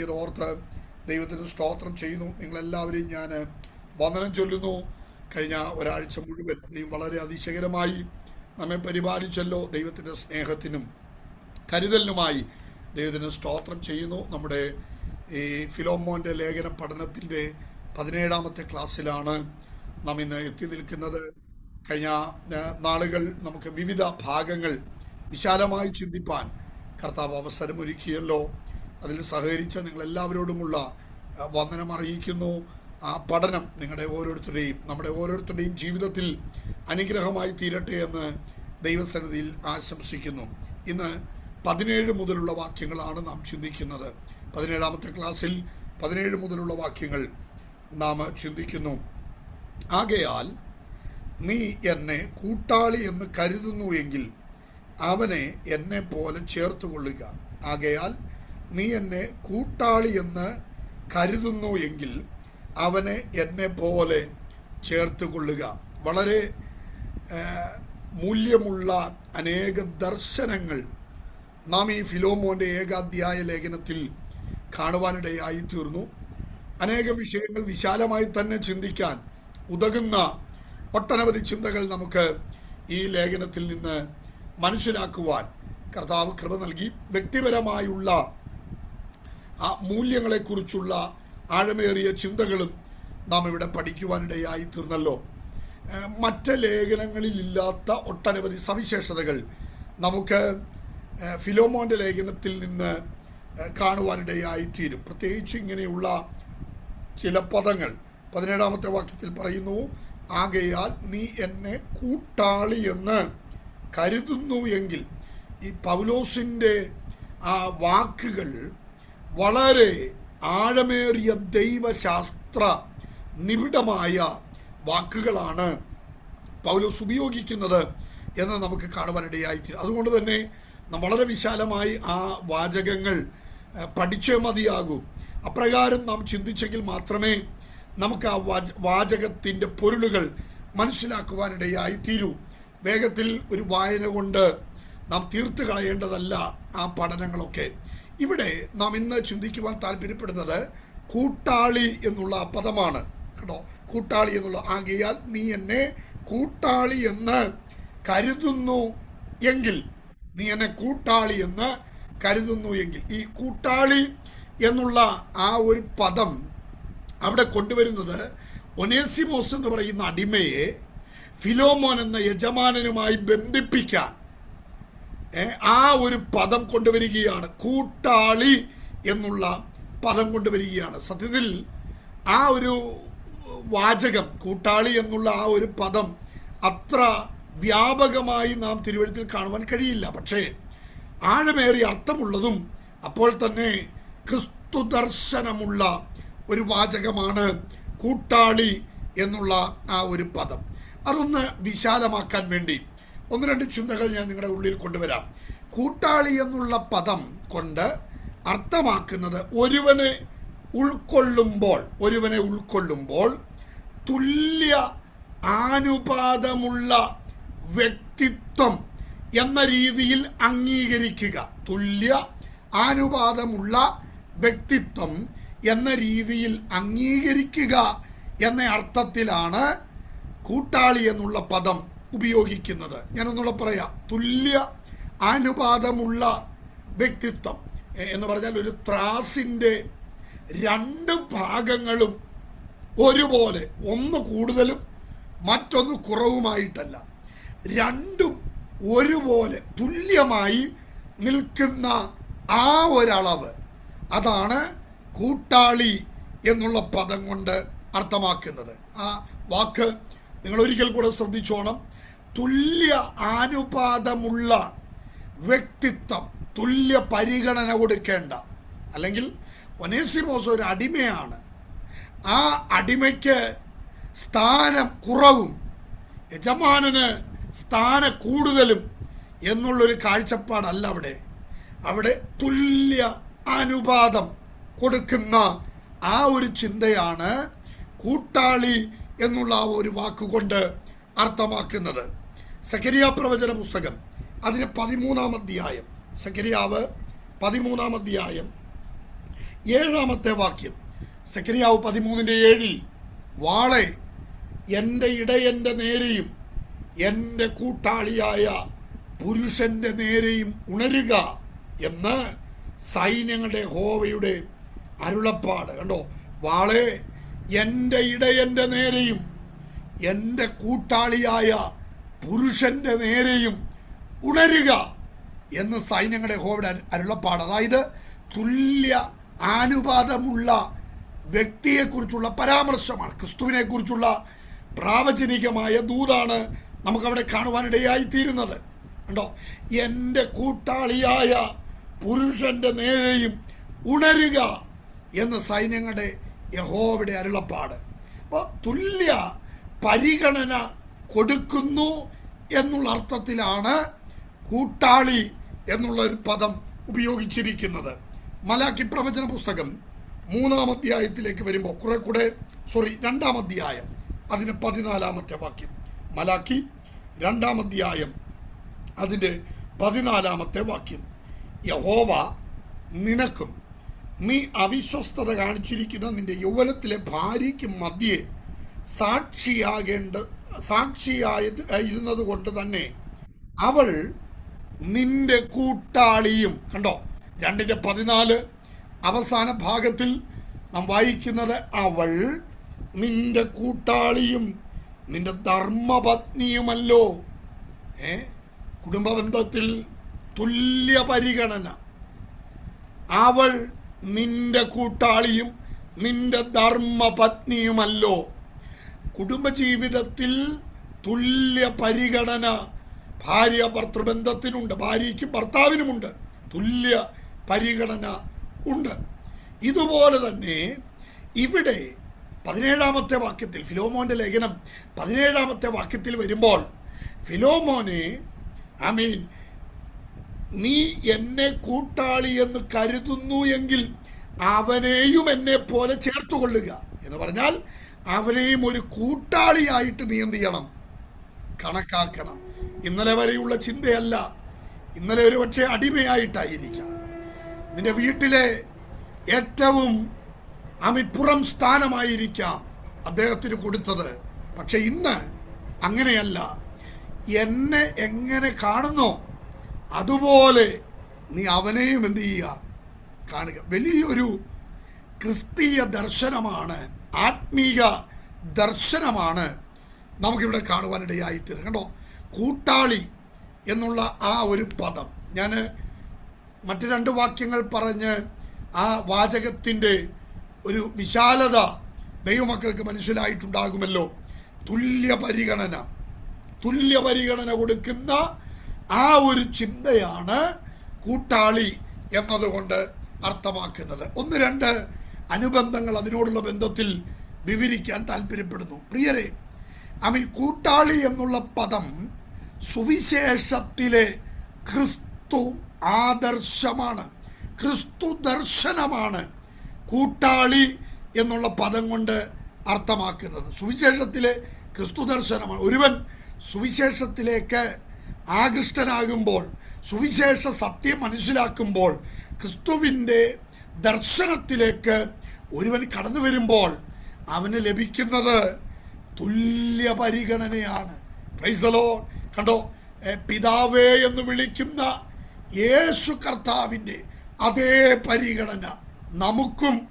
നൽകിയത് ഓർത്ത് ദൈവത്തിന് സ്തോത്രം ചെയ്യുന്നു. നിങ്ങളെല്ലാവരെയും ഞാൻ വന്ദനം ചൊല്ലുന്നു. കഴിഞ്ഞ ഒരാഴ്ച മുഴുവൻ ദൈവം വളരെ അതിശയകരമായി നമ്മെ പരിപാലിച്ചല്ലോ ദൈവത്തിന്റെ സ്നേഹത്തിനും കരുതലിനുമായി ദൈവത്തിന് സ്തോത്രം ചെയ്യുന്നു. നമ്മുടെ ഈ ഫിലോമോന്റെ ലേഖന പഠനത്തിന്റെ പതിനേഴാമത്തെ ക്ലാസ്സിലാണ് നാം ഇന്ന് എത്തി നിൽക്കുന്നത്. കഴിഞ്ഞ നാളുകൾ നമുക്ക് വിവിധ ഭാഗങ്ങൾ വിശാലമായി ചിന്തിപ്പാൻ കർത്താവ് അവസരമൊരുക്കിയല്ലോ. അതിൽ സഹകരിച്ച നിങ്ങളെല്ലാവരോടുമുള്ള വന്ദനം അറിയിക്കുന്നു. ആ പഠനം നിങ്ങളുടെ ഓരോരുത്തരുടെയും നമ്മുടെ ഓരോരുത്തരുടെയും ജീവിതത്തിൽ അനുഗ്രഹമായി തീരട്ടെ എന്ന് ദൈവസന്നിധിയിൽ ആശംസിക്കുന്നു. ഇന്ന് പതിനേഴ് മുതലുള്ള വാക്യങ്ങളാണ് നാം ചിന്തിക്കുന്നത്. പതിനേഴാമത്തെ ക്ലാസ്സിൽ പതിനേഴ് മുതലുള്ള വാക്യങ്ങൾ നാം ചിന്തിക്കുന്നു. ആകയാൽ നീ എന്നെ കൂട്ടാളി എന്ന് കരുതുന്നു എങ്കിൽ അവനെ എന്നെ പോലെ ചേർത്ത് കൊള്ളുക. ആകയാൽ നീ എന്നെ കൂട്ടാളിയെന്ന് കരുതുന്നു എങ്കിൽ അവനെ എന്നെ പോലെ ചേർത്ത് കൊള്ളുക. വളരെ മൂല്യമുള്ള അനേക ദർശനങ്ങൾ നാം ഈ ഫിലോമോന്റെ ഏകാധ്യായ ലേഖനത്തിൽ കാണുവാനിടയായി തീർന്നു. അനേക വിഷയങ്ങൾ വിശാലമായി തന്നെ ചിന്തിക്കാൻ ഉതകുന്ന ഒട്ടനവധി ചിന്തകൾ നമുക്ക് ഈ ലേഖനത്തിൽ നിന്ന് മനസ്സിലാക്കുവാൻ കർത്താവ് കൃപ നൽകി. വ്യക്തിപരമായുള്ള ആ മൂല്യങ്ങളെക്കുറിച്ചുള്ള ആഴമേറിയ ചിന്തകളും നാം ഇവിടെ പഠിക്കുവാനിടയായി തീർന്നല്ലോ. മറ്റ് ലേഖനങ്ങളിലില്ലാത്ത ഒട്ടനവധി സവിശേഷതകൾ നമുക്ക് ഫിലോമോന്റെ ലേഖനത്തിൽ നിന്ന് കാണുവാനിടയായി തീരും. പ്രത്യേകിച്ച് ഇങ്ങനെയുള്ള ചില പദങ്ങൾ. പതിനേഴാമത്തെ വാക്യത്തിൽ പറയുന്നു ആകയാൽ നീ എന്നെ കൂട്ടാളി എന്ന് കരുതുന്നു എങ്കിൽ ഈ പൗലോസിന്റെ ആ വാക്കുകൾ വളരെ ആഴമേറിയ ദൈവശാസ്ത്ര നിബിഡമായ വാക്കുകളാണ് പൗലോസ് ഉപയോഗിക്കുന്നത് എന്ന് നമുക്ക് കാണുവാനിടയായിത്തീരും. അതുകൊണ്ട് തന്നെ വളരെ വിശാലമായി ആ വാചകങ്ങൾ പഠിച്ചേ മതിയാകൂ. അപ്രകാരം നാം ചിന്തിച്ചെങ്കിൽ മാത്രമേ നമുക്ക് ആ വാച വാചകത്തിന്റെ പൊരുളുകൾ മനസ്സിലാക്കുവാനിടയായി തീരൂ വേഗത്തിൽ ഒരു വായന കൊണ്ട് നാം തീർത്തു കളയേണ്ടതല്ല ആ പഠനങ്ങളൊക്കെ. ഇവിടെ നാം ഇന്ന് ചിന്തിക്കുവാൻ താല്പര്യപ്പെടുന്നത് കൂട്ടാളി എന്നുള്ള പദമാണ്. കേട്ടോ. കൂട്ടാളി എന്നുള്ള ആകയാൽ നീ എന്നെ കൂട്ടാളി എന്ന് കരുതുന്നു എങ്കിൽ നീ എന്നെ കൂട്ടാളി എന്ന് കരുതുന്നു എങ്കിൽ ഈ കൂട്ടാളി എന്നുള്ള ആ ഒരു പദം അവിടെ കൊണ്ടുവരുന്നത് ഒനേസിമോസ് എന്ന് പറയുന്ന അടിമയെ ഫിലോമോൻ എന്ന യജമാനനുമായി ബന്ധിപ്പിക്കാൻ ആ ഒരു പദം കൊണ്ടുവരികയാണ്. കൂട്ടാളി എന്നുള്ള പദം കൊണ്ടുവരികയാണ്. സത്യത്തിൽ ആ ഒരു വാചകം കൂട്ടാളി എന്നുള്ള ആ ഒരു പദം അത്ര വ്യാപകമായി നാം തിരുവഴുത്തിൽ കാണുവാൻ കഴിയില്ല. പക്ഷേ ആഴമേറിയ അർത്ഥമുള്ളതും അപ്പോൾ തന്നെ ക്രിസ്തു ദർശനമുള്ള ഒരു വാചകമാണ് കൂട്ടാളി എന്നുള്ള ആ ഒരു പദം. അതൊന്ന് വിശാലമാക്കാൻ വേണ്ടി ഒന്ന് രണ്ട് ചിന്തകൾ ഞാൻ നിങ്ങളുടെ ഉള്ളിൽ കൊണ്ടുവരാം. കൂട്ടാളി എന്നുള്ള പദം കൊണ്ട് അർത്ഥമാക്കുന്നത് ഒരുവനെ ഉൾക്കൊള്ളുമ്പോൾ ഒരുവനെ ഉൾക്കൊള്ളുമ്പോൾ തുല്യ ആനുപാതമുള്ള വ്യക്തിത്വം എന്ന രീതിയിൽ അംഗീകരിക്കുക. തുല്യ ആനുപാതമുള്ള വ്യക്തിത്വം എന്ന രീതിയിൽ അംഗീകരിക്കുക എന്ന അർത്ഥത്തിലാണ് കൂട്ടാളി എന്നുള്ള പദം ഉപയോഗിക്കുന്നത്. ഞാനൊന്നുകൂടെ പറയാം. തുല്യ അനുപാതമുള്ള വ്യക്തിത്വം എന്ന് പറഞ്ഞാൽ ഒരു ത്രാസിന്റെ രണ്ട് ഭാഗങ്ങളും ഒരുപോലെ ഒന്ന് കൂടുതലും മറ്റൊന്ന് കുറവുമായിട്ടല്ല. രണ്ടും ഒരുപോലെ തുല്യമായി നിൽക്കുന്ന ആ ഒരളവ് അതാണ് കൂട്ടാളി എന്നുള്ള പദം കൊണ്ട് അർത്ഥമാക്കുന്നത്. ആ വാക്ക് നിങ്ങൾ ഒരിക്കൽ കൂടെ ശ്രദ്ധിച്ചോണം. തുല്യ ആനുപാതമുള്ള വ്യക്തിത്വം തുല്യ പരിഗണന കൊടുക്കേണ്ട. അല്ലെങ്കിൽ ഒനേസിമോസ് ഒരു അടിമയാണ്. ആ അടിമയ്ക്ക് സ്ഥാനം കുറവും യജമാനന് സ്ഥാന കൂടുതലും എന്നുള്ളൊരു കാഴ്ചപ്പാടല്ല അവിടെ. അവിടെ തുല്യ അനുപാതം കൊടുക്കുന്ന ആ ഒരു ചിന്തയാണ് കൂട്ടാളി എന്നുള്ള ആ ഒരു വാക്കുകൊണ്ട് അർത്ഥമാക്കുന്നത്. സക്കരിയ പ്രവചന പുസ്തകം അതിന് പതിമൂന്നാം അധ്യായം. സക്കരിയാവ് പതിമൂന്നാം അധ്യായം ഏഴാമത്തെ വാക്യം. സക്കരിയാവ് പതിമൂന്നിന്റെ ഏഴിൽ വാളെ എന്റെ ഇടയന്റെ നേരെയും എന്റെ കൂട്ടാളിയായ പുരുഷന്റെ നേരെയും ഉണരുക എന്ന് സൈന്യങ്ങളുടെ ഹോവയുടെ അരുളപ്പാട്. കണ്ടോ? വാളെ എന്റെ ഇടയന്റെ നേരെയും എന്റെ കൂട്ടാളിയായ പുരുഷന്റെ നേരെയും ഉണരുക എന്ന് സൈന്യങ്ങളുടെ ഹോവിഡ് അരുളപ്പാട്. അതായത് തുല്യ ആനുപാതമുള്ള വ്യക്തിയെക്കുറിച്ചുള്ള പരാമർശമാണ്. ക്രിസ്തുവിനെ കുറിച്ചുള്ള പ്രാവചനികമായ ദൂതാണ് നമുക്കവിടെ കാണുവാനിടയായി തീരുന്നത് കണ്ടോ? എന്റെ കൂട്ടാളിയായ പുരുഷന്റെ നേരെയും ഉണരുക എന്ന് സൈന്യങ്ങളുടെ യഹോവയുടെ അരുളപ്പാട്. അപ്പോൾ തുല്യ പരിഗണന കൊടുക്കുന്നു എന്നുള്ള അർത്ഥത്തിലാണ് കൂട്ടാളി എന്നുള്ള ഒരു പദം ഉപയോഗിച്ചിരിക്കുന്നത്. മലാക്കി പ്രവചന പുസ്തകം മൂന്നാം അധ്യായത്തിലേക്ക് വരുമ്പോൾ കുറെ കൂടെ സോറി രണ്ടാം അധ്യായം അതിന് പതിനാലാമത്തെ വാക്യം. മലാക്കി രണ്ടാം അധ്യായം അതിന്റെ പതിനാലാമത്തെ വാക്യം. യഹോവ നിനക്കും നീ അവിശ്വസ്തത കാണിച്ചിരിക്കുന്ന നിന്റെ യൗവനത്തിലെ ഭാര്യയ്ക്കും മധ്യേ സാക്ഷിയാകേണ്ട സാക്ഷിയായത് ഇരുന്നത് കൊണ്ട് തന്നെ അവൾ നിന്റെ കൂട്ടാളിയും കണ്ടോ? രണ്ടിന്റെ പതിനാല് അവസാന ഭാഗത്തിൽ നാം വായിക്കുന്നത് അവൾ നിന്റെ കൂട്ടാളിയും നിന്റെ ധർമ്മപത്നിയുമല്ലോ. ഏ? കുടുംബബന്ധത്തിൽ തുല്യ പരിഗണന. അവൾ നിന്റെ കൂട്ടാളിയും നിന്റെ ധർമ്മപത്നിയുമല്ലോ. കുടുംബജീവിതത്തിൽ തുല്യ പരിഗണന ഭാര്യ ഭർത്തൃബന്ധത്തിനുണ്ട് ഭാര്യയ്ക്കും ഭർത്താവിനുമുണ്ട്. തുല്യ പരിഗണന ഉണ്ട്. ഇതുപോലെ തന്നെ ഇവിടെ പതിനേഴാമത്തെ വാക്യത്തിൽ ഫിലോമോന്റെ ലേഖനം പതിനേഴാമത്തെ വാക്യത്തിൽ വരുമ്പോൾ ഫിലോമോനെ ഐ മീൻ നീ എന്നെ കൂട്ടാളി എന്ന് കരുതുന്നു എങ്കിൽ അവനെയും എന്നെ പോലെ ചേർത്തുകൊള്ളുക എന്ന് പറഞ്ഞാൽ അവനെയും ഒരു കൂട്ടാളിയായിട്ട് നീ എന്ത് ചെയ്യണം കണക്കാക്കണം. ഇന്നലെ വരെയുള്ള ചിന്തയല്ല. ഇന്നലെ ഒരു പക്ഷേ അടിമയായിട്ടായിരിക്കാം. നിന്റെ വീട്ടിലെ ഏറ്റവും അമിപ്പുറം സ്ഥാനമായിരിക്കാം അദ്ദേഹത്തിന് കൊടുത്തത്. പക്ഷെ ഇന്ന് അങ്ങനെയല്ല. എന്നെ എങ്ങനെ കാണുന്നോ അതുപോലെ നീ അവനെയും എന്ത് ചെയ്യുക? കാണുക. വലിയൊരു ക്രിസ്തീയ ദർശനമാണ് ആത്മീക ദർശനമാണ് നമുക്കിവിടെ കാണുവാനിടയായിത്തീരുന്നത്. കണ്ടോ? കൂട്ടാളി എന്നുള്ള ആ ഒരു പദം. ഞാൻ മറ്റു രണ്ട് വാക്യങ്ങൾ പറഞ്ഞ് ആ വാചകത്തിന്റെ ഒരു വിശാലത ദൈവമക്കൾക്ക് മനസ്സിലായിട്ടുണ്ടാകുമല്ലോ. തുല്യ പരിഗണന. തുല്യ പരിഗണന കൊടുക്കുന്ന ആ ഒരു ചിന്തയാണ് കൂട്ടാളി എന്നതുകൊണ്ട് അർത്ഥമാക്കുന്നത്. ഒന്ന് രണ്ട് അനുബന്ധങ്ങൾ അതിനോടുള്ള ബന്ധത്തിൽ വിവരിക്കാൻ താല്പര്യപ്പെടുന്നു. പ്രിയരെ അമിൽ കൂട്ടാളി എന്നുള്ള പദം സുവിശേഷത്തിലെ ക്രിസ്തു ആദർശമാണ്. ക്രിസ്തു ദർശനമാണ് കൂട്ടാളി എന്നുള്ള പദം കൊണ്ട് അർത്ഥമാക്കുന്നത്. സുവിശേഷത്തിലെ ക്രിസ്തു ദർശനമാണ്. ഒരുവൻ സുവിശേഷത്തിലേക്ക് ആകൃഷ്ടനാകുമ്പോൾ സുവിശേഷ സത്യം മനസ്സിലാക്കുമ്പോൾ ക്രിസ്തുവിന്റെ ദർശനത്തിലേക്ക് ഒരുവൻ കടന്നു വരുമ്പോൾ അവന് ലഭിക്കുന്നത് തുല്യ പരിഗണനയാണ് പ്രൈസലോ കണ്ടോ? പിതാവേ എന്ന് വിളിക്കുന്ന യേശു കർത്താവിന്റെ അതേ പരിഗണന നമുക്കും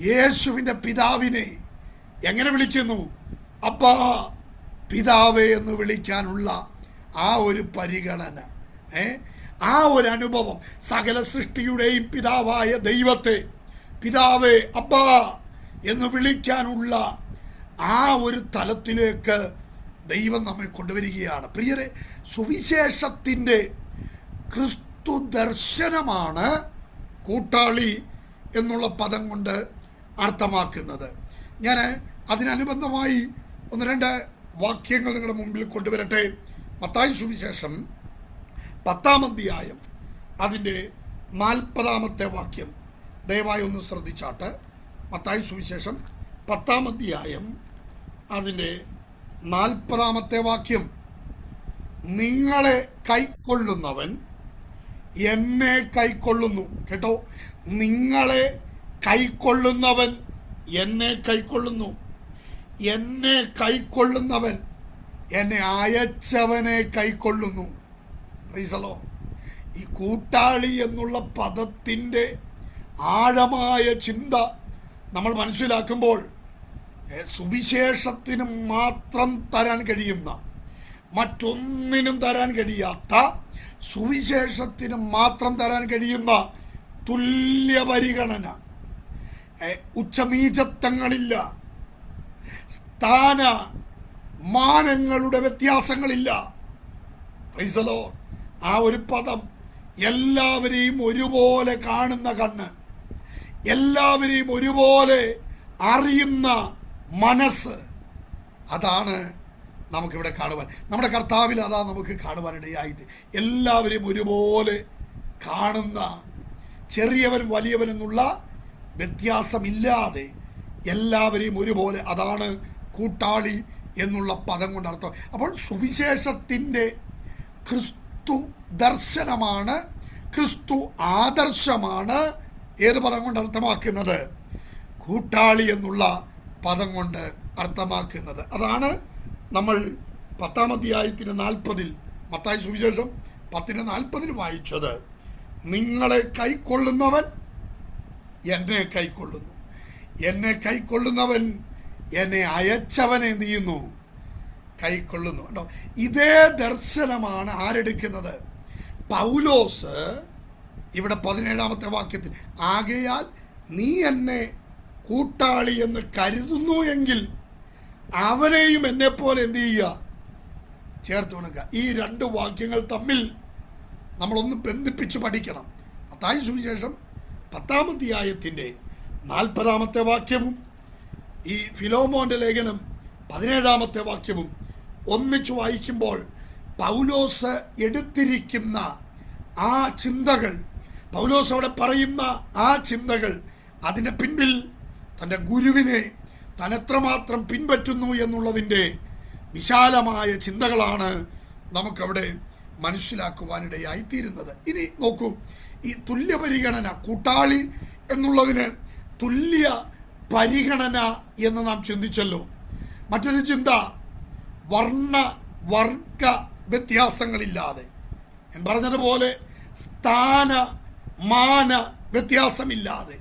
യേശുവിന്റെ പിതാവിനെ എങ്ങനെ വിളിക്കുന്നു? അപ്പാ പിതാവേ എന്ന് വിളിക്കാനുള്ള ആ ഒരു പരിഗണന. ഏ ആ ഒരു അനുഭവം സകല സൃഷ്ടിയുടെയും പിതാവായ ദൈവത്തെ പിതാവേ അപ്പാ എന്ന് വിളിക്കാനുള്ള ആ ഒരു തലത്തിലേക്ക് ദൈവം നമ്മെ കൊണ്ടുവരികയാണ്. പ്രിയരെ സുവിശേഷത്തിന്റെ ക്രിസ്തു ദർശനമാണ് കൂട്ടാളി എന്നുള്ള പദം കൊണ്ട് അർത്ഥമാക്കുന്നത്. ഞാൻ അതിനനുബന്ധമായി ഒന്ന് രണ്ട് വാക്യങ്ങൾ നിങ്ങളുടെ മുമ്പിൽ കൊണ്ടുവരട്ടെ. മത്തായി സുവിശേഷം പത്താം അധ്യായം അതിന്റെ നാൽപ്പതാമത്തെ വാക്യം. ദയവായി ഒന്ന് ശ്രദ്ധിച്ചാട്ട്. മത്തായി സുവിശേഷം പത്താം അധ്യായം അതിന്റെ നാൽപ്പതാമത്തെ വാക്യം. നിങ്ങളെ കൈക്കൊള്ളുന്നവൻ എന്നെ കൈക്കൊള്ളുന്നു. കേട്ടോ? നിങ്ങളെ കൈക്കൊള്ളുന്നവൻ എന്നെ കൈക്കൊള്ളുന്നു. എന്നെ കൈക്കൊള്ളുന്നവൻ എന്നെ അയച്ചവനെ കൈക്കൊള്ളുന്നു. റീസലോ ഈ കൂട്ടാളി എന്നുള്ള പദത്തിന്റെ ആഴമായ ചിന്ത നമ്മൾ മനസ്സിലാക്കുമ്പോൾ സുവിശേഷത്തിന് മാത്രം തരാൻ കഴിയുന്ന മറ്റൊന്നിനും തരാൻ കഴിയാത്ത സുവിശേഷത്തിന് മാത്രം തരാൻ കഴിയുന്ന തുല്യ പരിഗണന. ഉച്ചനീചത്വങ്ങളില്ല. സ്ഥാന മാനങ്ങളുടെ വ്യത്യാസങ്ങളില്ല. പ്രൈസലോ ആ ഒരു പദം എല്ലാവരെയും ഒരുപോലെ കാണുന്ന കണ്ണ്. എല്ലാവരെയും ഒരുപോലെ അറിയുന്ന മനസ്സ്. അതാണ് നമുക്കിവിടെ കാണുവാൻ. നമ്മുടെ കർത്താവിൽ അതാ നമുക്ക് കാണുവാനിടയായിട്ട് എല്ലാവരെയും ഒരുപോലെ കാണുന്ന ചെറിയവൻ വലിയവൻ എന്നുള്ള വ്യത്യാസമില്ലാതെ എല്ലാവരെയും ഒരുപോലെ അതാണ് കൂട്ടാളി എന്നുള്ള പദം കൊണ്ട് അർത്ഥം. അപ്പോൾ സുവിശേഷത്തിന്റെ ക്രിസ്തു ദർശനമാണ് ക്രിസ്തു ആദർശമാണ് ഏത് പദം കൊണ്ട് അർത്ഥമാക്കുന്നത്? കൂട്ടാളി എന്നുള്ള പദം കൊണ്ട് അർത്ഥമാക്കുന്നത്. അതാണ് നമ്മൾ പത്താം അധ്യായത്തിന് നാൽപ്പതിൽ മത്തായ സുവിശേഷം പത്തിന് നാൽപ്പതിൽ വായിച്ചത്. നിങ്ങളെ കൈക്കൊള്ളുന്നവൻ എന്നെ കൈക്കൊള്ളുന്നു. എന്നെ കൈക്കൊള്ളുന്നവൻ എന്നെ അയച്ചവനെ നീയുന്നു കൈക്കൊള്ളുന്നു. കേട്ടോ ഇതേ ദർശനമാണ് ആരെടുക്കുന്നത്? പൗലോസ് ഇവിടെ പതിനേഴാമത്തെ വാക്യത്തിൽ ആകയാൽ നീ എന്നെ കൂട്ടാളി എന്ന് കരുതുന്നു എങ്കിൽ അവനെയും എന്നെപ്പോലെ എന്ത് ചെയ്യുക? ചേർത്ത് കൊടുക്കുക. ഈ രണ്ട് വാക്യങ്ങൾ തമ്മിൽ നമ്മളൊന്ന് ബന്ധിപ്പിച്ച് പഠിക്കണം. അത്തായ സുവിശേഷം പത്താമധ്യായത്തിന്റെ നാൽപ്പതാമത്തെ വാക്യവും ഈ ഫിലോമോന്റെ ലേഖനം പതിനേഴാമത്തെ വാക്യവും ഒന്നിച്ച് വായിക്കുമ്പോൾ പൗലോസ് എടുത്തിരിക്കുന്ന ആ ചിന്തകൾ പൗലോസ് അവിടെ പറയുന്ന ആ ചിന്തകൾ അതിന്റെ പിൻപിൽ തന്റെ ഗുരുവിനെ താൻ എത്രമാത്രം പിൻപറ്റുന്നു എന്നുള്ളതിന്റെ വിശാലമായ ചിന്തകളാണ് നമുക്കവിടെ മനസ്സിലാക്കുവാനിടയായിത്തീരുന്നത്. ഇനി നോക്കൂ ഈ തുല്യ പരിഗണന കൂട്ടാളി എന്നുള്ളതിന് തുല്യ പരിഗണന എന്ന് നാം ചിന്തിച്ചല്ലോ. മറ്റൊരു ചിന്ത വർണ വർഗ വ്യത്യാസങ്ങളില്ലാതെ. ഞാൻ പറഞ്ഞതുപോലെ സ്ഥാന മാന വ്യത്യാസമില്ലാതെ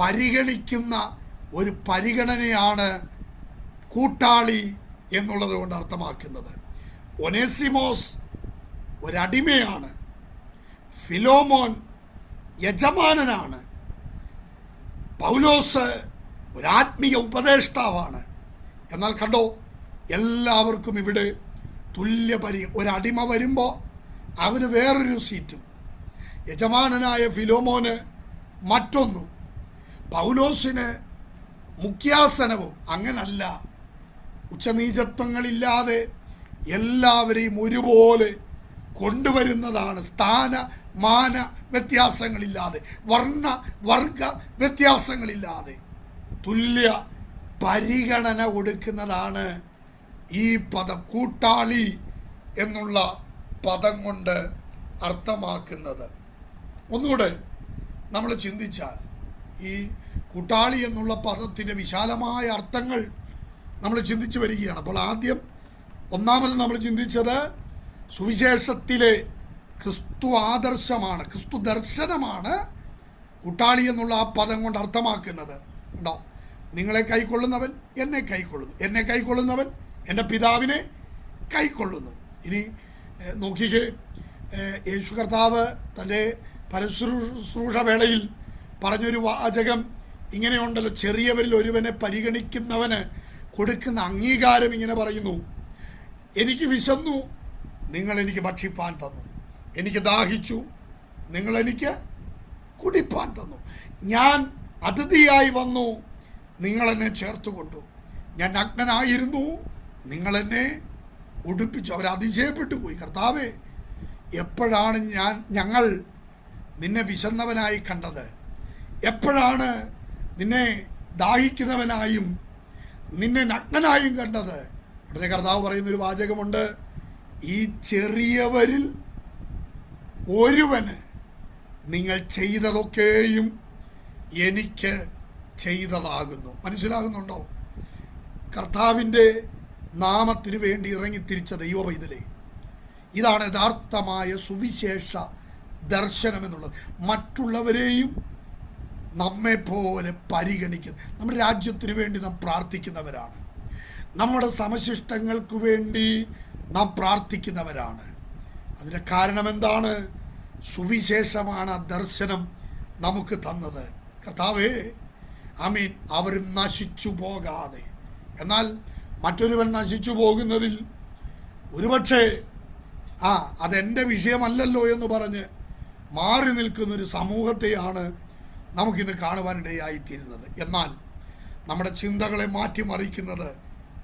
പരിഗണിക്കുന്ന ഒരു പരിഗണനയാണ് കൂട്ടാളി എന്നുള്ളത് കൊണ്ട് അർത്ഥമാക്കുന്നത്. ഒനേസിമോസ് ഒരടിമയാണ്. ഫിലോമോൻ യജമാനനാണ്. പൗലോസ് ഒരാത്മീയ ഉപദേഷ്ടാവാണ്. എന്നാൽ കണ്ടോ എല്ലാവർക്കും ഇവിടെ തുല്യ പരി ഒരടിമ വരുമ്പോൾ അവന് വേറൊരു സീറ്റും. യജമാനനായ ഫിലോമോന് മറ്റൊന്നും. പൗലോസിന് മുഖ്യാസനവും അങ്ങനല്ല. ഉച്ചനീചത്വങ്ങളില്ലാതെ എല്ലാവരെയും ഒരുപോലെ കൊണ്ടുവരുന്നതാണ്. സ്ഥാന മാന വ്യത്യാസങ്ങളില്ലാതെ വർണ വർഗ വ്യത്യാസങ്ങളില്ലാതെ. തുല്യ പരിഗണന കൊടുക്കുന്നതാണ് ഈ പദം കൂട്ടാളി എന്നുള്ള പദം കൊണ്ട് അർത്ഥമാക്കുന്നത്. ഒന്നുകൂടെ നമ്മൾ ചിന്തിച്ചാൽ ഈ കൂട്ടാളി എന്നുള്ള പദത്തിന്റെ വിശാലമായ അർത്ഥങ്ങൾ നമ്മൾ ചിന്തിച്ചു വരികയാണ്. അപ്പോൾ ആദ്യം ഒന്നാമത് നമ്മൾ ചിന്തിച്ചത് സുവിശേഷത്തിലെ ക്രിസ്തു ആദർശമാണ് ക്രിസ്തു ദർശനമാണ് കൂട്ടാളി എന്നുള്ള ആ പദം കൊണ്ട് അർത്ഥമാക്കുന്നത്. ഉണ്ടോ? നിങ്ങളെ കൈക്കൊള്ളുന്നവൻ എന്നെ കൈക്കൊള്ളുന്നു. എന്നെ കൈക്കൊള്ളുന്നവൻ എന്റെ പിതാവിനെ കൈക്കൊള്ളുന്നു. ഇനി നോക്കിക്കേ യേശു കർത്താവ് തന്റെ പരശുശ്രൂഷ വേളയിൽ പറഞ്ഞൊരു വാചകം ഇങ്ങനെയുണ്ടല്ലോ. ചെറിയവരിൽ ഒരുവനെ പരിഗണിക്കുന്നവന് കൊടുക്കുന്ന അംഗീകാരം ഇങ്ങനെ പറയുന്നു. എനിക്ക് വിശന്നു നിങ്ങൾ എനിക്ക് ഭക്ഷിപ്പാൻ തന്നു. എനിക്ക് ദാഹിച്ചു നിങ്ങൾ എനിക്ക് കുടിപ്പാൻ തന്നു. ഞാൻ അതിഥിയായി വന്നു നിങ്ങളെന്നെ ചേർത്തുകൊണ്ടു. ഞാൻ നഗ്നനായിരുന്നു നിങ്ങളെന്നെ ഉടുപ്പിച്ചു അവർ അതിശയപ്പെട്ടു പോയി. കർത്താവേ എപ്പോഴാണ് ഞാൻ ഞങ്ങൾ നിന്നെ വിശന്നവനായി കണ്ടത്. എപ്പോഴാണ് നിന്നെ ദാഹിക്കുന്നവനായും നിന്നെ നഗ്നനായും കണ്ടത്? ഉടനെ കർത്താവ് പറയുന്നൊരു വാചകമുണ്ട്. ഈ ചെറിയവരിൽ ഒരുവന് നിങ്ങൾ ചെയ്തതൊക്കെയും എനിക്ക് ചെയ്തതാകുന്നു. മനസ്സിലാകുന്നുണ്ടോ? കർത്താവിന്റെ നാമത്തിന് വേണ്ടി ഇറങ്ങിത്തിരിച്ച ദൈവ പൈതലേ ഇതാണ് യഥാർത്ഥമായ സുവിശേഷ ദർശനം എന്നുള്ളത് മറ്റുള്ളവരെയും നമ്മെ പോലെ പരിഗണിക്കുന്ന നമ്മുടെ രാജ്യത്തിന് വേണ്ടി നാം പ്രാർത്ഥിക്കുന്നവരാണ്. നമ്മുടെ സമശിഷ്ടങ്ങൾക്ക് വേണ്ടി നാം പ്രാർത്ഥിക്കുന്നവരാണ്. അതിന്റെ കാരണം എന്താണ് സുവിശേഷമാണ് ആ ദർശനം നമുക്ക് തന്നത്. കർത്താവേ ആമീൻ. അവരും നശിച്ചു പോകാതെ. എന്നാൽ മറ്റൊരുവൻ നശിച്ചു പോകുന്നതിൽ ഒരുപക്ഷേ ആ അതെന്റെ വിഷയമല്ലല്ലോ എന്ന് പറഞ്ഞ് മാറി നിൽക്കുന്നൊരു സമൂഹത്തെയാണ് നമുക്കിന്ന് കാണുവാനിടയായിത്തീരുന്നത്. എന്നാൽ നമ്മുടെ ചിന്തകളെ മാറ്റിമറിക്കുന്നത്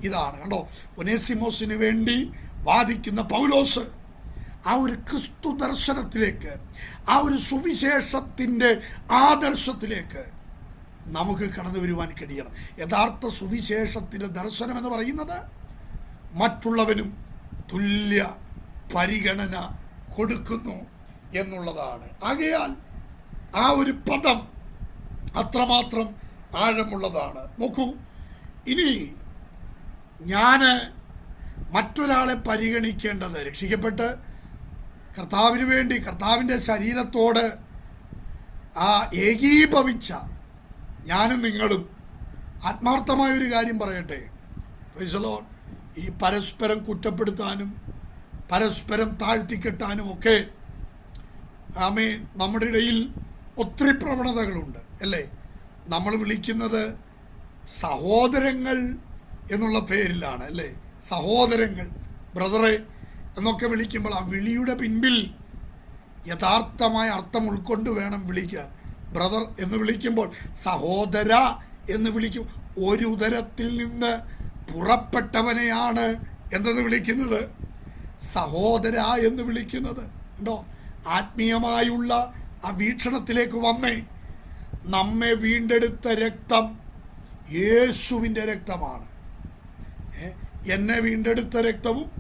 ഇതാണ്. കണ്ടോ? ഒനേസിമോസിന് വേണ്ടി വാദിക്കുന്ന പൗലോസ് ആ ഒരു ക്രിസ്തു ദർശനത്തിലേക്ക് ആ ഒരു സുവിശേഷത്തിന്റെ ആദർശത്തിലേക്ക് നമുക്ക് കടന്നു വരുവാൻ കഴിയണം. യഥാർത്ഥ സുവിശേഷത്തിന്റെ ദർശനം എന്ന് പറയുന്നത് മറ്റുള്ളവനും തുല്യ പരിഗണന കൊടുക്കുന്നു. എന്നുള്ളതാണ്. ആകയാൽ ആ ഒരു പദം അത്രമാത്രം ആഴമുള്ളതാണ്. നോക്കൂ ഇനി ഞാൻ മറ്റൊരാളെ പരിഗണിക്കേണ്ടത് രക്ഷിക്കപ്പെട്ട് കർത്താവിന് വേണ്ടി കർത്താവിന്റെ ശരീരത്തോട് ആ ഏകീഭവിച്ച ഞാനും നിങ്ങളും ആത്മാർത്ഥമായ ഒരു കാര്യം പറയട്ടെ. പ്രൈസലോ ഈ പരസ്പരം കുറ്റപ്പെടുത്താനും പരസ്പരം താഴ്ത്തിക്കെട്ടാനും ഒക്കെ ആമേ നമ്മുടെ ഇടയിൽ ഒത്തിരി പ്രവണതകളുണ്ട് അല്ലേ? നമ്മൾ വിളിക്കുന്നത് സഹോദരങ്ങൾ എന്നുള്ള പേരിലാണ് അല്ലേ? സഹോദരങ്ങൾ ബ്രദറെ എന്നൊക്കെ വിളിക്കുമ്പോൾ ആ വിളിയുടെ പിൻപിൽ യഥാർത്ഥമായ അർത്ഥം ഉൾക്കൊണ്ട് വേണം വിളിക്കാൻ. ബ്രദർ എന്ന് വിളിക്കുമ്പോൾ സഹോദര എന്ന് വിളിക്കും. ഒരു ഉദരത്തിൽ നിന്ന് പുറപ്പെട്ടവനെയാണ് എന്തെന്ന് വിളിക്കുന്നത്. സഹോദര എന്ന് വിളിക്കുന്നത്. ഉണ്ടോ? ആത്മീയമായുള്ള ആ വീക്ഷണത്തിലേക്ക് വന്നേ. നമ്മെ വീണ്ടെടുത്ത രക്തം യേശുവിന്റെ രക്തമാണ്. എന്നെ വീണ്ടെടുത്ത രക്തവും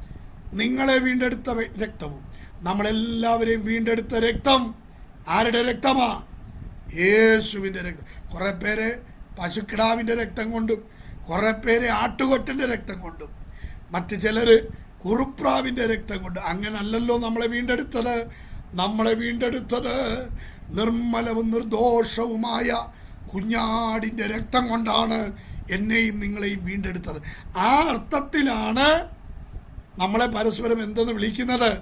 നിങ്ങളെ വീണ്ടെടുത്ത രക്തവും. നമ്മളെല്ലാവരെയും വീണ്ടെടുത്ത രക്തം ആരുടെ രക്തമാ? യേശുവിന്റെ രക്തം. കുറേ പേരെ പശുക്കിടാവിന്റെ രക്തം കൊണ്ടും കുറേ പേരെ ആട്ടുകൊറ്റന്റെ രക്തം കൊണ്ടും മറ്റു ചിലർ കുറുപ്രാവിന്റെ രക്തം കൊണ്ട്. അങ്ങനല്ലല്ലോ നമ്മളെ വീണ്ടെടുത്തത്. നമ്മളെ വീണ്ടെടുത്തത് നിർമ്മലവും നിർദോഷവുമായ കുഞ്ഞാടിന്റെ രക്തം കൊണ്ടാണ് എന്നെയും നിങ്ങളെയും വീണ്ടെടുത്തത്. ആ അർത്ഥത്തിലാണ് നമ്മളെ പരസ്പരം എന്തെന്ന് വിളിക്കുന്നത്?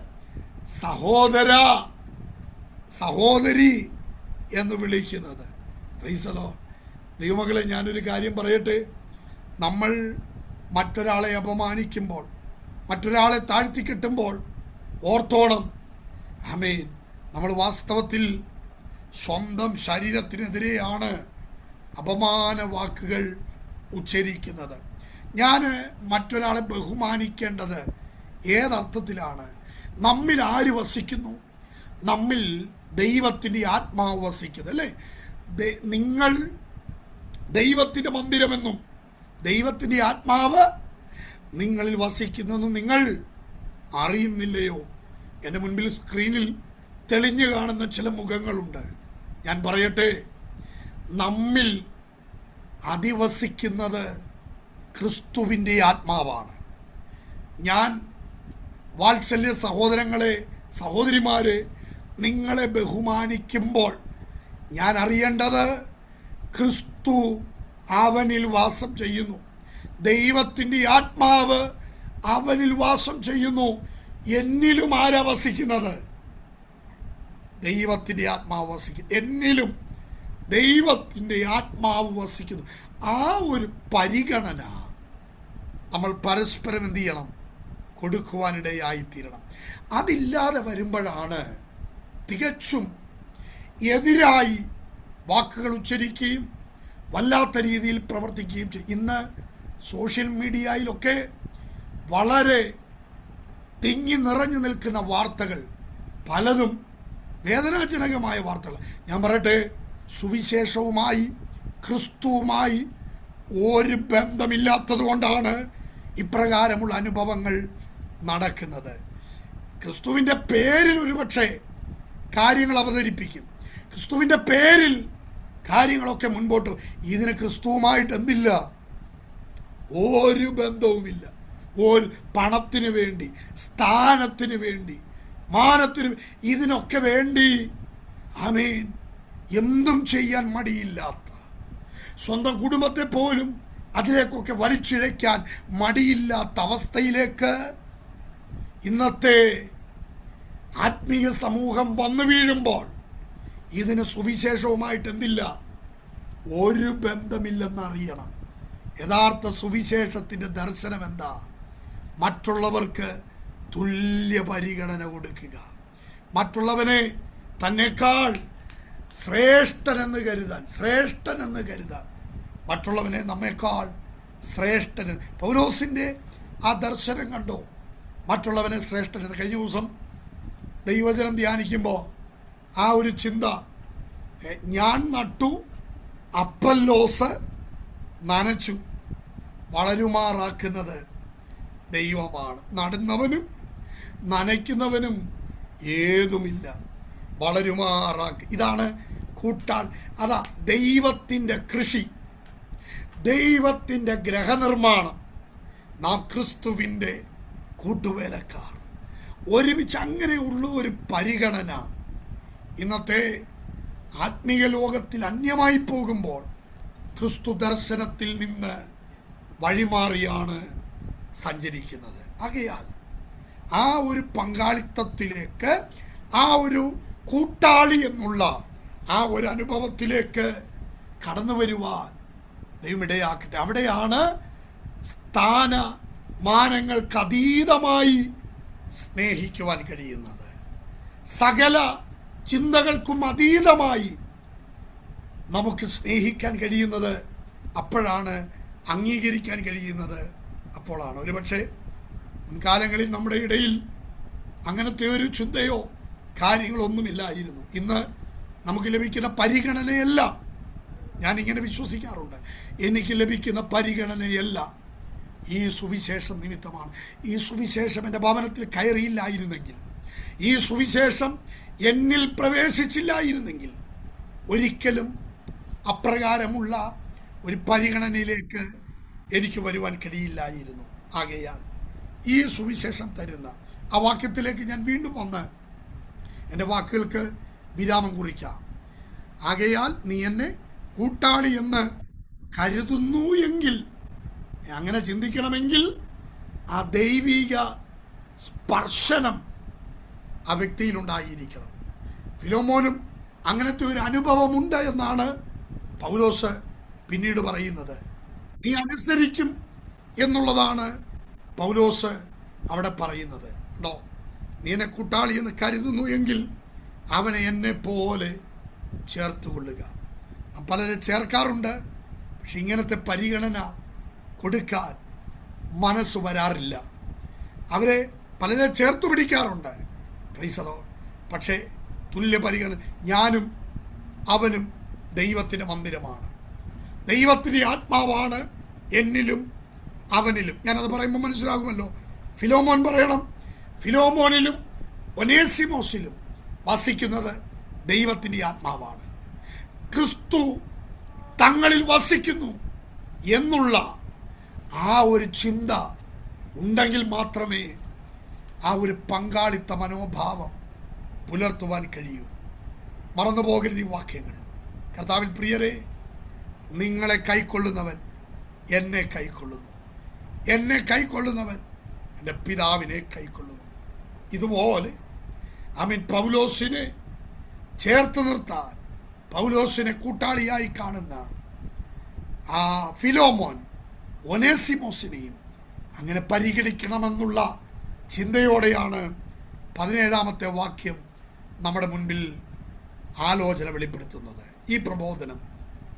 സഹോദര സഹോദരി എന്ന് വിളിക്കുന്നത്. ഫ്രീസലോ ദൈവമകളെ ഞാനൊരു കാര്യം പറയട്ടെ. നമ്മൾ മറ്റൊരാളെ അപമാനിക്കുമ്പോൾ മറ്റൊരാളെ താഴ്ത്തി കിട്ടുമ്പോൾ ഓർത്തോണം. അമേൻ നമ്മൾ വാസ്തവത്തിൽ സ്വന്തം ശരീരത്തിനെതിരെയാണ് അപമാന വാക്കുകൾ ഉച്ചരിക്കുന്നത്. ഞാൻ മറ്റൊരാളെ ബഹുമാനിക്കേണ്ടത് ഏതർത്ഥത്തിലാണ്? നമ്മിൽ ആര് വസിക്കുന്നു? നമ്മിൽ ദൈവത്തിന്റെ ആത്മാവ് വസിക്കുന്നു അല്ലേ? നിങ്ങൾ ദൈവത്തിന്റെ മന്ദിരമെന്നും ദൈവത്തിന്റെ ആത്മാവ് നിങ്ങളിൽ വസിക്കുന്നെന്നും നിങ്ങൾ അറിയുന്നില്ലയോ? എന്റെ മുൻപിൽ സ്ക്രീനിൽ തെളിഞ്ഞു കാണുന്ന ചില മുഖങ്ങളുണ്ട്. ഞാൻ പറയട്ടെ നമ്മിൽ അധിവസിക്കുന്നത് ക്രിസ്തുവിന്റെ ആത്മാവാണ്. ഞാൻ വാത്സല്യ സഹോദരങ്ങളെ സഹോദരിമാരെ നിങ്ങളെ ബഹുമാനിക്കുമ്പോൾ ഞാൻ അറിയേണ്ടത് ക്രിസ്തു അവനിൽ വാസം ചെയ്യുന്നു. ദൈവത്തിന്റെ ആത്മാവ് അവനിൽ വാസം ചെയ്യുന്നു. എന്നിലും ആരാ വസിക്കുന്നത്? ദൈവത്തിന്റെ ആത്മാവ് വസിക്കുന്നു. എന്നിലും ദൈവത്തിന്റെ ആത്മാവ് വസിക്കുന്നു. ആ ഒരു പരിഗണന നമ്മൾ പരസ്പരം എന്തു ചെയ്യണം? കൊടുക്കുവാനിടയായിത്തീരണം. അതില്ലാതെ വരുമ്പോഴാണ് തികച്ചും എതിരായി വാക്കുകൾ ഉച്ചരിക്കുകയും വല്ലാത്ത രീതിയിൽ പ്രവർത്തിക്കുകയും ചെയ്യും ഇന്ന് സോഷ്യൽ മീഡിയയിലൊക്കെ വളരെ തിങ്ങി നിറഞ്ഞു നിൽക്കുന്ന വാർത്തകൾ. പലതും വേദനാജനകമായ വാർത്തകൾ ഞാൻ പറയട്ടെ സുവിശേഷവുമായി ക്രിസ്തുവുമായി ഒരു ബന്ധമില്ലാത്തത് കൊണ്ടാണ് ഇപ്രകാരമുള്ള അനുഭവങ്ങൾ നടക്കുന്നത്. ക്രിസ്തുവിന്റെ പേരിൽ ഒരുപക്ഷെ കാര്യങ്ങൾ അവതരിപ്പിക്കും. ക്രിസ്തുവിന്റെ പേരിൽ കാര്യങ്ങളൊക്കെ മുൻപോട്ട്. ഇതിന് ക്രിസ്തുവുമായിട്ട് എന്തില്ല? ഒരു ബന്ധവുമില്ല. ഒരു പണത്തിന് വേണ്ടി സ്ഥാനത്തിന് വേണ്ടി മാനത്തിന് ഇതിനൊക്കെ വേണ്ടി. ആമീൻ. എന്തും ചെയ്യാൻ മടിയില്ലാത്ത സ്വന്തം കുടുംബത്തെ പോലും അതിലേക്കൊക്കെ വലിച്ചിഴയ്ക്കാൻ മടിയില്ലാത്ത അവസ്ഥയിലേക്ക് ഇന്നത്തെ ആത്മീയ സമൂഹം വന്നു വീഴുമ്പോൾ ഇതിന് സുവിശേഷവുമായിട്ട് എന്തില്ല? ഒരു ബന്ധമില്ലെന്ന് അറിയണം. യഥാർത്ഥ സുവിശേഷത്തിന്റെ ദർശനം എന്താ മറ്റുള്ളവർക്ക് തുല്യ പരിഗണന കൊടുക്കുക. മറ്റുള്ളവനെ തന്നെക്കാൾ ശ്രേഷ്ഠനെന്ന് കരുതാൻ ശ്രേഷ്ഠനെന്ന് കരുതാൻ. മറ്റുള്ളവനെ നമ്മേക്കാൾ ശ്രേഷ്ഠൻ. പൗലോസിന്റെ ആ ദർശനം കണ്ടോ? മറ്റുള്ളവനെ ശ്രേഷ്ഠനെന്ന് കഴിഞ്ഞ ദിവസം ദൈവജനം ധ്യാനിക്കുമ്പോൾ ആ ഒരു ചിന്ത ഞാൻ നട്ടു അപ്പല്ലോസ് നനച്ചു വളരുമാറാക്കുന്നത് ദൈവമാണ്. നടുന്നവനും നനയ്ക്കുന്നവനും ഏതുമില്ല. വളരുമാറാക്ക് ഇതാണ് കൂട്ടാൻ. അതാ ദൈവത്തിന്റെ കൃഷി. ദൈവത്തിന്റെ ഗ്രഹനിർമ്മാണം. നാം ക്രിസ്തുവിന്റെ കൂട്ടുവേലക്കാർ. ഒരുമിച്ച് അങ്ങനെയുള്ള ഒരു പരിഗണന ഇന്നത്തെ ആത്മീയ ലോകത്തിൽ അന്യമായി പോകുമ്പോൾ ക്രിസ്തു ദർശനത്തിൽ നിന്ന് വഴിമാറിയാണ് സഞ്ചരിക്കുന്നത്. ആകയാൽ ആ ഒരു പങ്കാളിത്തത്തിലേക്ക് ആ ഒരു കൂട്ടാളി എന്നുള്ള ആ ഒരു അനുഭവത്തിലേക്ക് കടന്നു വരുവാൻ ദൈവമിടയാക്കട്ടെ അവിടെയാണ് സ്ഥാന മാനങ്ങൾക്ക് അതീതമായി സ്നേഹിക്കുവാൻ കഴിയുന്നത്. സകല ചിന്തകൾക്കും അതീതമായി നമുക്ക് സ്നേഹിക്കാൻ കഴിയുന്നത് അപ്പോഴാണ് അംഗീകരിക്കാൻ കഴിയുന്നത്. അപ്പോഴാണ് ഒരുപക്ഷെ മുൻകാലങ്ങളിൽ നമ്മുടെ ഇടയിൽ അങ്ങനത്തെ ഒരു ചിന്തയോ കാര്യങ്ങളൊന്നുമില്ലായിരുന്നു ഇന്ന് നമുക്ക് ലഭിക്കുന്ന പരിഗണനയല്ല. ഞാനിങ്ങനെ വിശ്വസിക്കാറുണ്ട്. എനിക്ക് ലഭിക്കുന്ന പരിഗണനയല്ല. ഈ സുവിശേഷം നിമിത്തമാണ്. ഈ സുവിശേഷം എന്റെ ഭവനത്തിൽ കയറിയില്ലായിരുന്നെങ്കിൽ ഈ സുവിശേഷം എന്നിൽ പ്രവേശിച്ചില്ലായിരുന്നെങ്കിൽ ഒരിക്കലും അപ്രകാരമുള്ള ഒരു പരിഗണനയിലേക്ക് എനിക്ക് വരുവാൻ കഴിയില്ലായിരുന്നു. ആകയാൽ ഈ സുവിശേഷം തരുന്ന ആ വാക്യത്തിലേക്ക് ഞാൻ വീണ്ടും വന്ന് എന്റെ വാക്കുകൾക്ക് വിരാമം കുറിക്കാം. ആകയാൽ നീ എന്നെ കൂട്ടാളി എന്ന് കരുതുന്നു എങ്കിൽ അങ്ങനെ ചിന്തിക്കണമെങ്കിൽ ആ ദൈവിക സ്പർശനം ആ വ്യക്തിയിലുണ്ടായിരിക്കണം ഫിലോമോനും അങ്ങനത്തെ ഒരു അനുഭവമുണ്ട് എന്നാണ് പൗലോസ് പിന്നീട് പറയുന്നത്. നീ അനുസരിക്കും എന്നുള്ളതാണ് പൗലോസ് അവിടെ പറയുന്നത്. ഉണ്ടോ? നീ എന്നെ കൂട്ടാളി എന്ന് കരുതുന്നു എങ്കിൽ അവനെ എന്നെ പോലെ ചേർത്ത് കൊള്ളുക. പലരെ ചേർക്കാറുണ്ട്. പക്ഷെ ഇങ്ങനത്തെ പരിഗണന കൊടുക്കാൻ മനസ്സ് വരാറില്ല. അവരെ പലരെ ചേർത്ത് പിടിക്കാറുണ്ട്. പ്രൈസറോ പക്ഷേ തുല്യ പരിഗണന ഞാനും അവനും ദൈവത്തിന്റെ മന്ദിരമാണ്. ദൈവത്തിന്റെ ആത്മാവാണ് എന്നിലും അവനിലും. ഞാനത് പറയുമ്പോൾ മനസ്സിലാകുമല്ലോ. ഫിലോമോൻ പറയണം. ഫിലോമോനിലും ഒനേസിമോസിലും വസിക്കുന്നത് ദൈവത്തിന്റെ ആത്മാവാണ്. ക്രിസ്തു തങ്ങളിൽ വസിക്കുന്നു എന്നുള്ള ആ ഒരു ചിന്ത ഉണ്ടെങ്കിൽ മാത്രമേ ആ ഒരു പങ്കാളിത്ത മനോഭാവം പുലർത്തുവാൻ കഴിയൂ. മറന്നു പോകരുത് ഈ വാക്യങ്ങൾ. കർത്താവിൽ പ്രിയരെ നിങ്ങളെ കൈക്കൊള്ളുന്നവൻ എന്നെ കൈക്കൊള്ളുന്നു. എന്നെ കൈക്കൊള്ളുന്നവൻ എന്റെ പിതാവിനെ കൈക്കൊള്ളുന്നു. ഇതുപോലെ അമീൻ പൗലോസിനെ ചേർത്ത് നിർത്താൻ പൗലോസിനെ കൂട്ടാളിയായി കാണുന്ന ആ ഫിലോമോൻ ഒനേസിമോസിനെയും അങ്ങനെ പരിഗണിക്കണമെന്നുള്ള ചിന്തയോടെയാണ് പതിനേഴാമത്തെ വാക്യം നമ്മുടെ മുൻപിൽ ആലോചന വെളിപ്പെടുത്തുന്നത്. ഈ പ്രബോധനം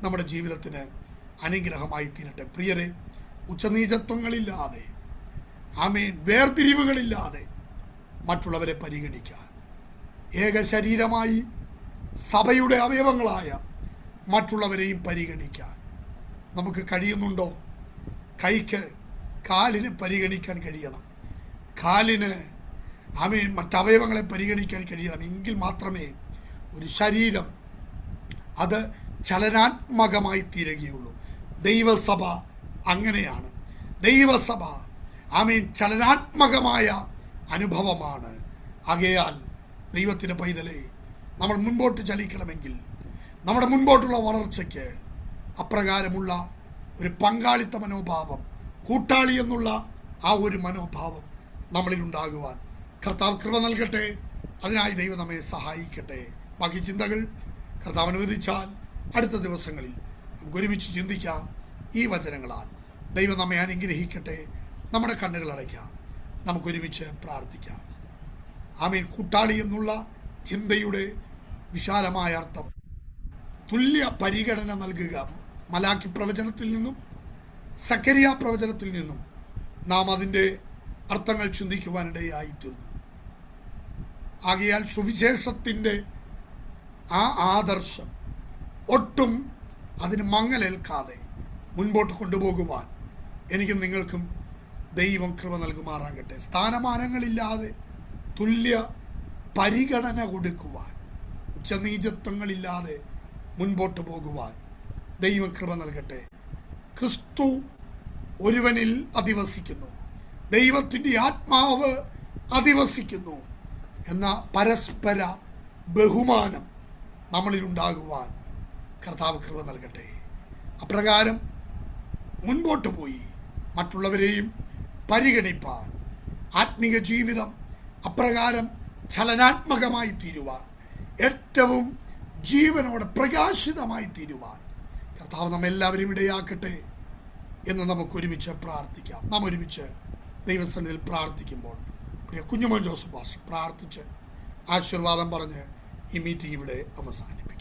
നമ്മുടെ ജീവിതത്തിന് അനുഗ്രഹമായി തീരട്ടെ പ്രിയരെ ഉച്ചനീചത്വങ്ങളില്ലാതെ ആമേൻ വേർതിരിവുകളില്ലാതെ മറ്റുള്ളവരെ പരിഗണിക്കാൻ ഏക ശരീരമായി സഭയുടെ അവയവങ്ങളായ മറ്റുള്ളവരെയും പരിഗണിക്കാൻ നമുക്ക് കഴിയുന്നുണ്ടോ? കൈക്ക് കാലിന് പരിഗണിക്കാൻ കഴിയണം. കാലിന് ആമേൻ മറ്റവയവങ്ങളെ പരിഗണിക്കാൻ കഴിയണം. എങ്കിൽ മാത്രമേ ഒരു ശരീരം അത് ചലനാത്മകമായി തീരുകയുള്ളൂ. ദൈവസഭ അങ്ങനെയാണ്. ദൈവസഭ ആമീൻ ചലനാത്മകമായ അനുഭവമാണ്. ആകയാൽ ദൈവത്തിന്റെ പൈതലെ നമ്മൾ മുൻപോട്ട് ചലിക്കണമെങ്കിൽ നമ്മുടെ മുൻപോട്ടുള്ള വളർച്ചയ്ക്ക് അപ്രകാരമുള്ള ഒരു പങ്കാളിത്ത മനോഭാവം കൂട്ടാളി എന്നുള്ള ആ ഒരു മനോഭാവം നമ്മളിൽ ഉണ്ടാകുവാൻ കർത്താവ് കൃപ നൽകട്ടെ. അതിനായി ദൈവം നമ്മെ സഹായിക്കട്ടെ. ബാക്കി ചിന്തകൾ കർത്താവ് അനുവദിച്ചാൽ അടുത്ത ദിവസങ്ങളിൽ നമുക്ക് ഒരുമിച്ച് ചിന്തിക്കാം ഈ വചനങ്ങളാൽ. ദൈവം നമ്മെ അനുഗ്രഹിക്കട്ടെ നമ്മുടെ കണ്ണുകൾ അടയ്ക്കാം നമുക്കൊരുമിച്ച് പ്രാർത്ഥിക്കാം. ആമീൻ. കൂട്ടാളി എന്നുള്ള ചിന്തയുടെ വിശാലമായ അർത്ഥം. തുല്യ പരിഗണന നൽകുക. മലാക്കി പ്രവചനത്തിൽ നിന്നും സക്കരിയ പ്രവചനത്തിൽ നിന്നും നാം അതിന്റെ അർത്ഥങ്ങൾ ചിന്തിക്കുവാനിടയായിത്തീർന്നു. ആകയാൽ സുവിശേഷത്തിന്റെ ആ ആദർശം ഒട്ടും അതിന് മങ്ങലേൽക്കാതെ മുൻപോട്ട് കൊണ്ടുപോകുവാൻ എനിക്കും നിങ്ങൾക്കും ദൈവം കൃപ നൽകുമാറാകട്ടെ. സ്ഥാനമാനങ്ങളില്ലാതെ തുല്യ പരിഗണന കൊടുക്കുവാൻ ഉച്ചനീചത്വങ്ങളില്ലാതെ മുൻപോട്ട് പോകുവാൻ ദൈവം കൃപ നൽകട്ടെ. ക്രിസ്തു ഒരുവനിൽ അധിവസിക്കുന്നു. ദൈവത്തിന്റെ ആത്മാവ് അധിവസിക്കുന്നു എന്ന പരസ്പര ബഹുമാനം നമ്മളിലുണ്ടാകുവാൻ കർത്താവ് കൃപ നൽകട്ടെ. അപ്രകാരം മുൻപോട്ട് പോയി മറ്റുള്ളവരെയും പരിഗണിപ്പാൻ. ആത്മീയ ജീവിതം അപ്രകാരം ചലനാത്മകമായി തീരുവാൻ. ഏറ്റവും ജീവനോടെ പ്രകാശിതമായി തീരുവാൻ. കർത്താവ് നമ്മെല്ലാവരും ഇടയാക്കട്ടെ എന്ന് നമുക്ക് ഒരുമിച്ച് പ്രാർത്ഥിക്കാം. നാം ഒരുമിച്ച് ദൈവസന്നിധിയിൽ പ്രാർത്ഥിക്കുമ്പോൾ പ്രിയ കുഞ്ഞുമോൻ ജോസഫ് ഭാഷ പ്രാർത്ഥിച്ച് ആശീർവാദം പറഞ്ഞ് ഈ മീറ്റിംഗ് ഇവിടെ അവസാനിപ്പിക്കും